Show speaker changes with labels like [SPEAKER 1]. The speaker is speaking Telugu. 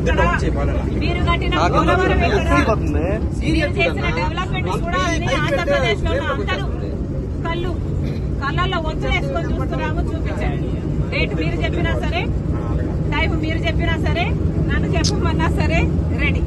[SPEAKER 1] మీరు కట్టిన పోలవరం మీరు చేసిన డెవలప్మెంట్ కూడా అని ఆంధ్రప్రదేశ్లో అందరూ కళ్ళు కళ్ళల్లో వచ్చేసుకొని చూస్తున్నాము చూపించండి. డేట్ మీరు చెప్పినా సరే టైం మీరు చెప్పినా సరే నన్ను చెప్పమన్నా సరే రెడీ